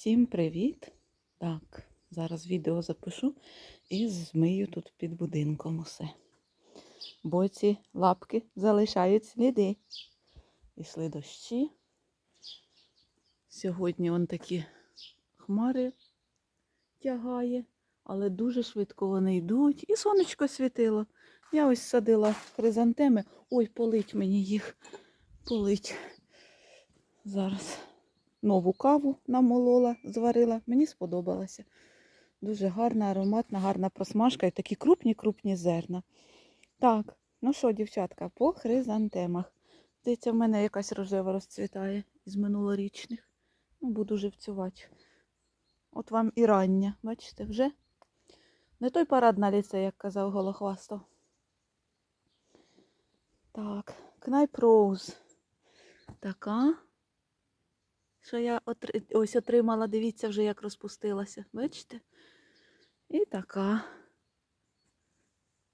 Всім привіт! Так, зараз відео запишу і змию тут під будинком усе. Бо ці лапки залишають сліди. Пішли дощі. Сьогодні он такі хмари тягає, але дуже швидко вони йдуть. І сонечко світило. Я ось садила хризантеми. Ой, полить мені їх. Полить. Зараз нову каву намолола, зварила. Мені сподобалося. Дуже гарна, ароматна, гарна просмажка і такі крупні-крупні зерна. Так, ну що, дівчатка, по хризантемах. Здається, в мене якась рожева розцвітає із минулорічних. Ну, буду живцювати. От вам і рання, бачите, вже не той парад на ліце, як казав Голохвастов. Так, Кнайп Роуз. Така що я отри... ось отримала, дивіться вже, як розпустилася. Бачите? І така.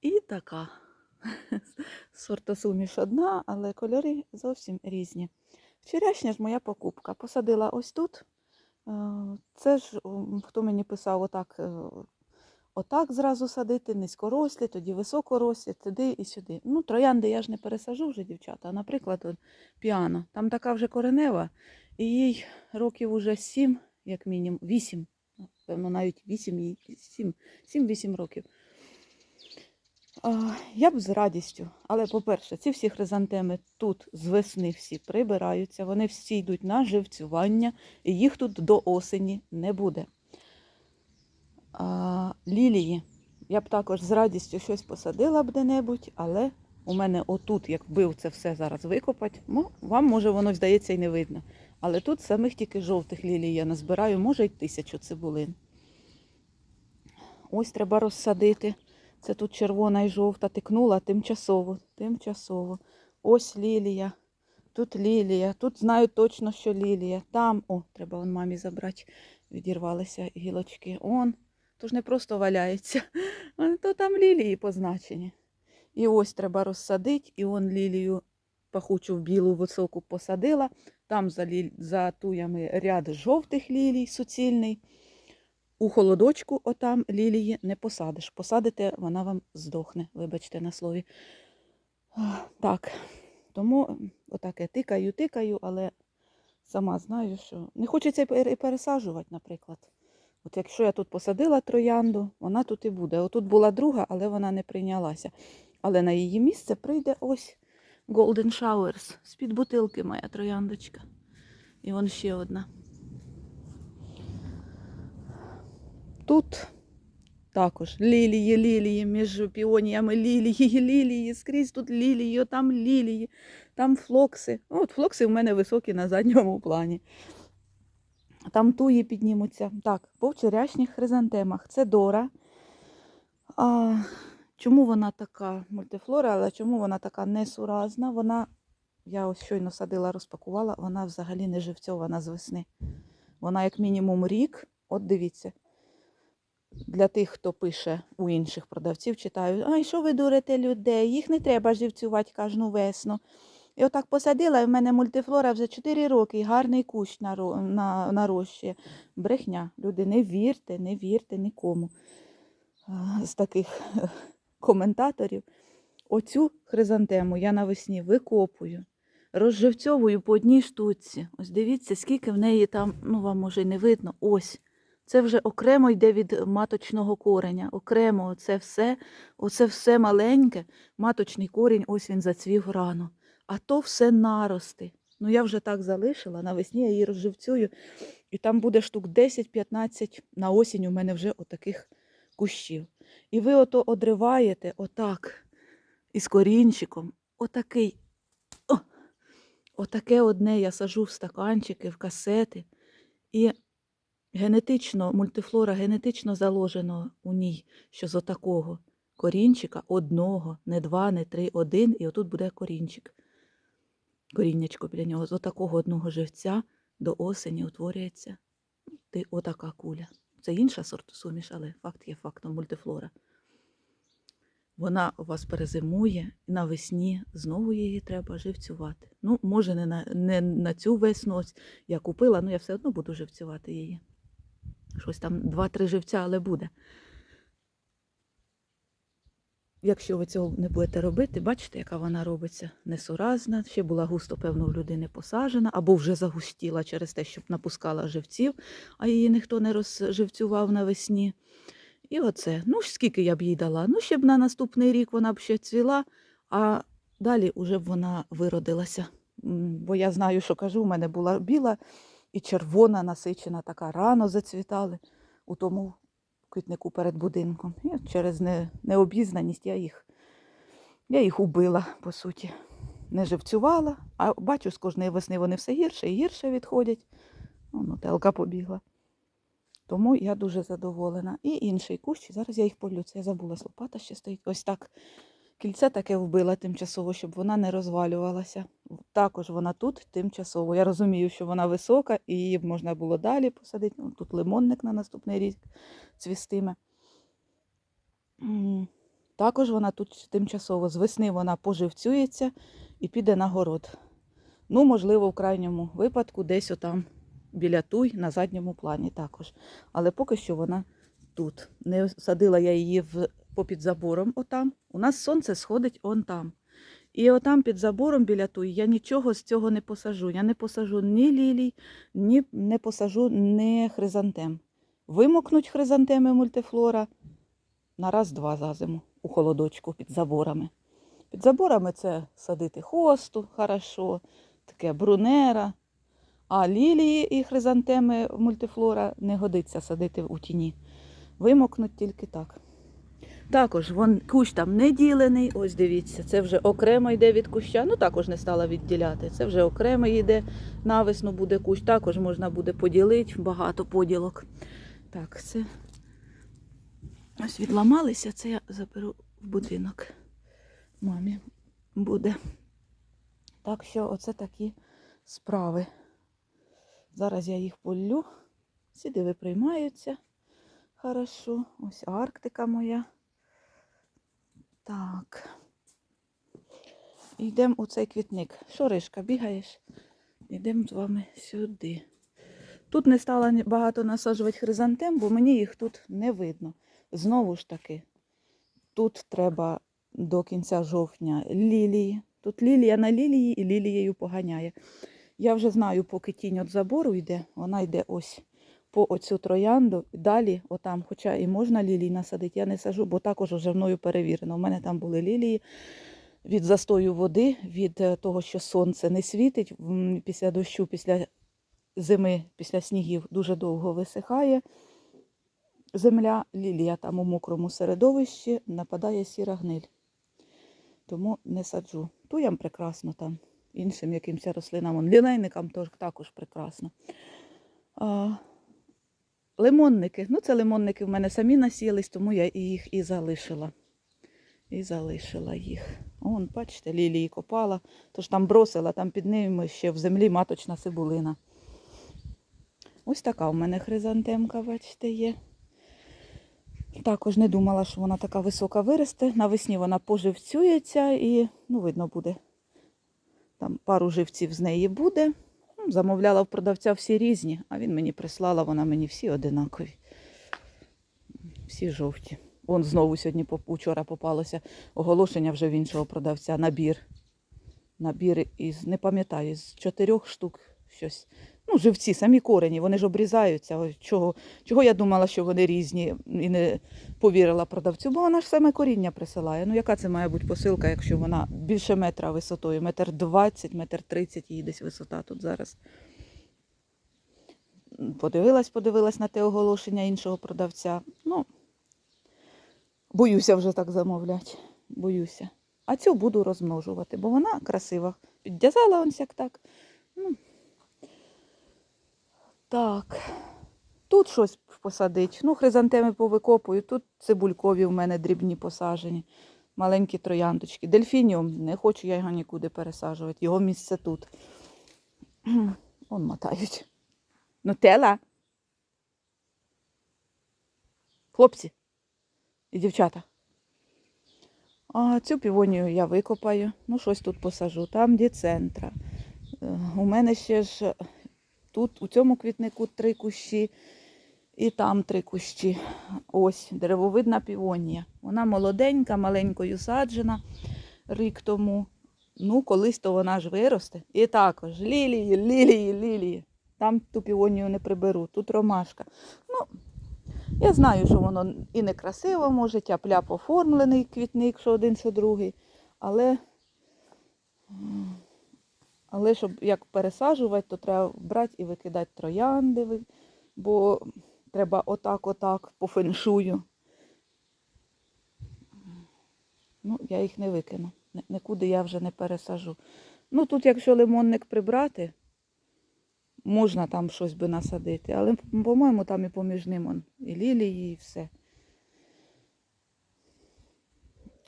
І така. Сортосуміш одна, але кольори зовсім різні. Вчорашня ж моя покупка. Посадила ось тут. Е, Це ж, хто мені писав, отак, е, отак зразу садити, низькорослі, тоді високорослі, туди і сюди. Ну, троянди я ж не пересажу вже, дівчата. Наприклад, от, піано. Там така вже коренева, і їй років уже сім, як мінімум, вісім. Певно, навіть вісім, їй сім, сім-вісім років. А, Я б з радістю. Але, по-перше, ці всі хризантеми тут з весни всі прибираються, вони всі йдуть на живцювання, і їх тут до осені не буде. А, лілії. Я б також з радістю щось посадила б де-небудь, але у мене отут, якби це все зараз викопати, ну, вам може воно здається і не видно. Але тут самих тільки жовтих лілій я назбираю, може й тисячу цибулин. Ось треба розсадити. Це тут червона і жовта тикнула тимчасово. Тимчасово. Ось лілія. Тут лілія. Тут знаю точно, що лілія. Там, о, треба вон мамі забрати. Відірвалися гілочки. Он. Тож не просто валяється. То там лілії позначені. І ось треба розсадити, і он лілію пахучу в білу високу посадила. Там за, лі... за туями ряд жовтих лілій суцільний. У холодочку отам лілії не посадиш. Посадите, вона вам здохне, вибачте на слові. Так, тому отак я тикаю, тикаю, але сама знаю, що не хочеться і пересаджувати, наприклад. От якщо я тут посадила троянду, вона тут і буде. Отут була друга, але вона не прийнялася. Але на її місце прийде ось Golden Showers. З-під бутилки моя трояндочка. І вон ще одна. Тут також лілії, лілії, між піоніями лілії, лілії, скрізь тут лілії, там лілії, там флокси. Ну, От флокси в мене високі на задньому плані. Там туї піднімуться. Так, по вчорашніх хризантемах. Це Дора. А, чому вона така мультифлора, але чому вона така несуразна? Вона, я ось щойно садила, розпакувала, вона взагалі не живцьована з весни. Вона як мінімум рік, от дивіться, для тих, хто пише у інших продавців, читаю, ай, що ви дурите людей, їх не треба живцювати кожну весну. І отак посадила, і в мене мультифлора вже 4 роки, і гарний кущ наро- на, нарощує. Брехня. Люди, не вірте, не вірте нікому з таких е, коментаторів. Оцю хризантему я навесні викопую, розживцьовую по одній штуці. Ось дивіться, скільки в неї там, ну вам може й не видно, ось. Це вже окремо йде від маточного кореня. Окремо оце все, оце все маленьке, маточний корінь, ось він зацвів рано. А то все нарости. Ну я вже так залишила, навесні я її розживцюю, і там буде штук 10-15 на осінь у мене вже отаких кущів. І ви ото одриваєте отак із корінчиком, отакий, о, отаке одне я сажу в стаканчики, в касети. І генетично, мультифлора генетично заложено у ній, що з отакого корінчика одного, не два, не три, один, і отут буде корінчик. Коріннячко біля нього. З отакого одного живця до осені утворюється ти- отака куля. Це інша сортосуміш, але факт є фактом мультифлора. Вона у вас перезимує, і навесні знову її треба живцювати. Ну, може, не на, не на цю весну ось я купила, але я все одно буду живцювати її. Щось там два-три живця, але буде. Якщо ви цього не будете робити, бачите, яка вона робиться несуразна. Ще була густо, певно, в людини посаджена, або вже загустіла через те, щоб напускала живців, а її ніхто не розживцював навесні. І оце. Ну, скільки я б їй дала? Ну, ще б на наступний рік вона б ще цвіла, а далі вже б вона виродилася. Бо я знаю, що кажу, у мене була біла і червона насичена, така рано зацвітали у тому квітнику перед будинком. І через не, необізнаність я їх, я їх убила, по суті. Не живцювала, а бачу, з кожної весни вони все гірше і гірше відходять. Воно телка побігла. Тому я дуже задоволена. І інший кущ, зараз я їх полю. Це я забула, лопата ще стоїть. Ось так. Кільце таке вбила тимчасово, щоб вона не розвалювалася. Також вона тут тимчасово. Я розумію, що вона висока і її можна було далі посадити. Ну, тут лимонник на наступний рік цвістиме. Також вона тут тимчасово. З весни вона поживцюється і піде на город. Ну, можливо, в крайньому випадку десь отам біля туй на задньому плані також. Але поки що вона тут. Не садила я її в, попід забором отам. У нас сонце сходить он там. І отам під забором біля туї я нічого з цього не посажу. Я не посажу ні лілій, ні не посажу ні хризантем. Вимокнуть хризантеми мультифлора на раз-два за зиму у холодочку під заборами. Під заборами це садити хосту, хорошо, таке брунера. А лілії і хризантеми мультифлора не годиться садити у тіні. Вимокнуть тільки так. Також вон, кущ там не ділений. Ось дивіться, це вже окремо йде від куща. Ну також не стала відділяти. Це вже окремо йде. Навесну буде кущ. Також можна буде поділити. Багато поділок. Так, це ось відламалися. Це я заберу в будинок. Мамі буде. Так що оце такі справи. Зараз я їх полю. Сюди виприймаються. Хорошо. Ось Арктика моя. Так. Йдемо у цей квітник. Що, Ришка, бігаєш? Йдемо з вами сюди. Тут не стала багато насаджувати хризантем, бо мені їх тут не видно. Знову ж таки, тут треба до кінця жовтня лілії. Тут лілія на лілії і лілією поганяє. Я вже знаю, поки тінь від забору йде, вона йде ось по оцю троянду. Далі, отам, хоча і можна лілії насадити, я не сажу, бо також вже мною перевірено. У мене там були лілії від застою води, від е, того, що сонце не світить після дощу, після зими, після снігів дуже довго висихає. Земля, лілія там у мокрому середовищі, нападає сіра гниль. Тому не саджу. Туям прекрасно там, іншим якимось рослинам, лінейникам також прекрасно. А, лимонники. Ну, це лимонники в мене самі насілись, тому я їх і залишила. І залишила їх. Он, бачите, лілії копала, тож там бросила, там під ними ще в землі маточна цибулина. Ось така у мене хризантемка, бачите, є. Також не думала, що вона така висока виросте. Навесні вона поживцюється і, ну, видно буде. Там пару живців з неї буде. Замовляла в продавця всі різні, а він мені прислала, вона мені всі одинакові. Всі жовті. Вон знову сьогодні учора попалося оголошення вже в іншого продавця. Набір. Набір із, не пам'ятаю, з чотирьох штук щось. Ну, живці, самі корені, вони ж обрізаються. Чого, чого я думала, що вони різні і не повірила продавцю, бо вона ж саме коріння присилає. Ну, яка це має бути посилка, якщо вона більше метра висотою, метр двадцять, метр тридцять її десь висота тут зараз. Подивилась, подивилась на те оголошення іншого продавця. Ну, боюся вже так замовляти. Боюся. А цю буду розмножувати, бо вона красива. Підв'язала ось як так. Ну. Так. Тут щось посадить. Ну, хризантеми повикопую. Тут цибулькові в мене дрібні посажені. Маленькі трояндочки. Дельфініум не хочу я його нікуди пересаджувати. Його місце тут. Он мотають. Нутелла. Хлопці і дівчата. А цю півонію я викопаю. Ну, щось тут посажу. Там діцентра. Е, У мене ще ж тут, у цьому квітнику, три кущі. І там три кущі. Ось деревовидна півонія. Вона молоденька, маленькою саджена рік тому. Ну, колись то вона ж виросте. І також лілії, лілії, лілії. Там ту півонію не приберу, тут ромашка. Ну, я знаю, що воно і не красиво може, тяп-ляп оформлений квітник, що один, що другий. Але, але щоб як пересаджувати, то треба брати і викидати троянди, бо треба отак-отак по феншую. Ну, я їх не викину. Нікуди я вже не пересажу. Ну, тут, якщо лимонник прибрати, можна там щось би насадити. Але, по-моєму, там і поміж ним он, і лілії, і все.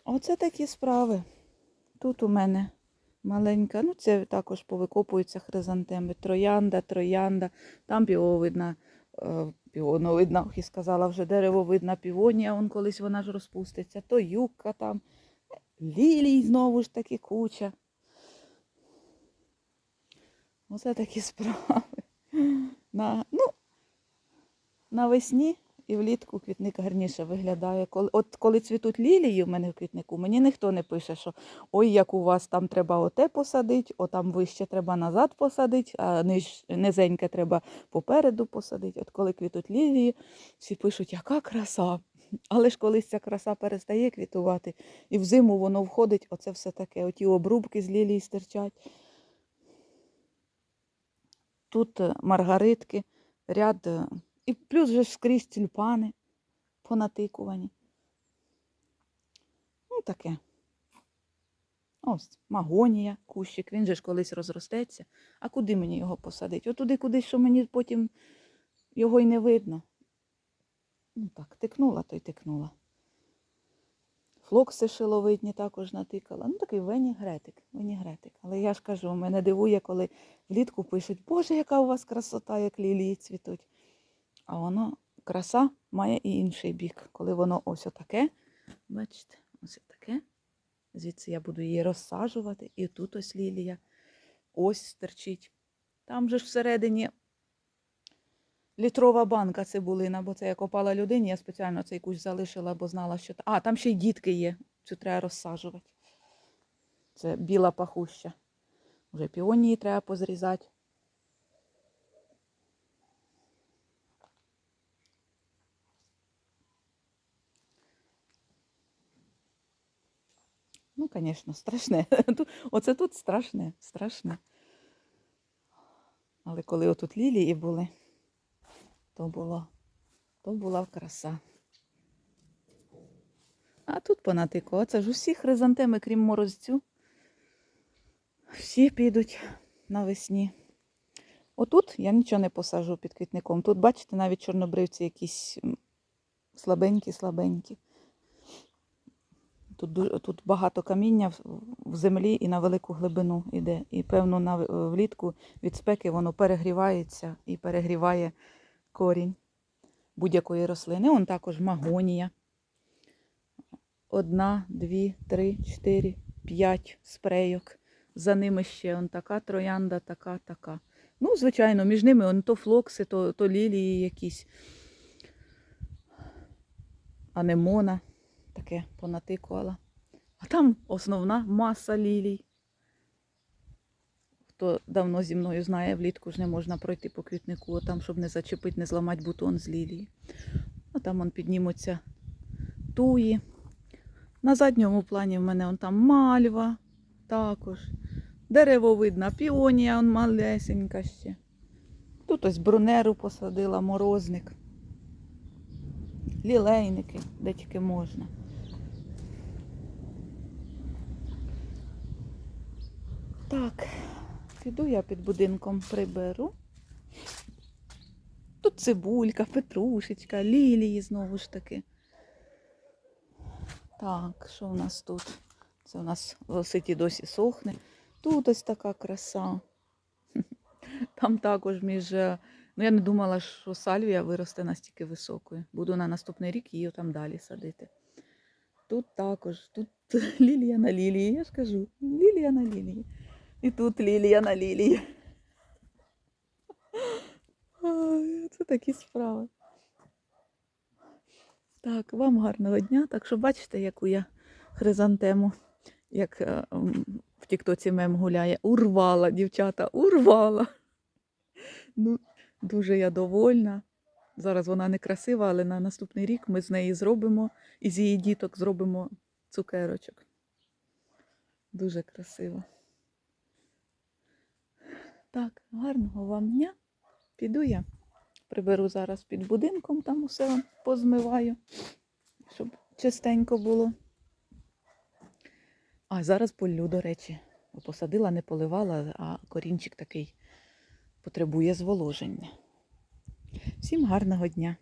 Оце такі справи. Тут у мене маленька, ну це також повикопуються хризантеми. Троянда, троянда, там півовидна, е, півоновидна, ох, і сказала вже деревовидна півонія, он колись вона ж розпуститься, то юбка там, лілій знову ж таки куча. Оце такі справи. На, ну, навесні і влітку квітник гарніше виглядає. От коли цвітуть лілії в мене в квітнику, мені ніхто не пише, що ой, як у вас там треба оте посадити, о там вище треба назад посадити, а ниж, низеньке треба попереду посадити. От коли квітуть лілії, всі пишуть, яка краса. Але ж колись ця краса перестає квітувати, і взиму воно входить, оце все таке, оті обрубки з лілії стирчать. Тут е, маргаритки, ряд, е, і плюс же ж скрізь тюльпани понатикувані. Ну, таке. Ось, магонія, кущик, він же ж колись розростеться. А куди мені його посадити? Отуди кудись, що мені потім його й не видно. Ну так, тикнула, то й тикнула. Флокси шиловидні також натикала. Ну, такий венігретик, венігретик. Але я ж кажу, мене дивує, коли влітку пишуть, Боже, яка у вас красота, як лілії цвітуть. А воно, краса має і інший бік. Коли воно ось отаке, бачите, ось таке. Звідси я буду її розсаджувати. І тут ось лілія. Ось стерчить. Там же ж всередині літрова банка цибулина, бо це я копала людині, я спеціально цей кущ залишила, бо знала, що. А, там ще й дітки є. Цю треба розсаджувати. Це біла пахуща. Вже піонії треба позрізати. Ну, звісно, страшне. Оце тут страшне, страшне. Але коли отут лілії були, то було, то була краса. А тут понатику, оце ж усі хризантеми, крім морозцю, всі підуть навесні. Отут я нічого не посажу під квітником. Тут, бачите, навіть чорнобривці якісь слабенькі-слабенькі. Тут, тут багато каміння в- землі і на велику глибину йде. І певно на, влітку від спеки воно перегрівається і перегріває корінь будь-якої рослини. Он також магонія. Одна, дві, три, чотири, п'ять спрейок. За ними ще он така троянда, така, така. Ну, звичайно, між ними он то флокси, то, то лілії якісь. Анемона таке понатикувала. А там основна маса лілій. Хто давно зі мною знає, влітку ж не можна пройти по квітнику, а там, щоб не зачепити, не зламати бутон з лілії. А там он піднімуться туї. На задньому плані в мене он там мальва також. Деревовидна піонія, он малесенька ще. Тут ось брунеру посадила, морозник. Лілейники, де тільки можна. Так, піду я під будинком приберу. Тут цибулька, петрушечка, лілії знову ж таки. Так, що в нас тут? Це у нас лоситі досі сохне. Тут ось така краса. Там також між. е, Ну, я не думала, що сальвія виросте настільки високою. Буду на наступний рік її там далі садити. Тут також, тут лілія на лілії, я ж кажу, лілія на лілії. І тут лілія на лілії. Це такі справи. Так, вам гарного дня. Так що бачите, яку я хризантему, як е, в Тіктоці мем гуляє. Урвала, дівчата, урвала. Ну, дуже я довольна. Зараз вона не красива, але на наступний рік ми з неї зробимо, із її діток зробимо цукерочок. Дуже красиво. Так, гарного вам дня. Піду я. Приберу зараз під будинком, там усе позмиваю, щоб чистенько було. А зараз полю, до речі. Посадила, не поливала, а корінчик такий потребує зволоження. Всім гарного дня!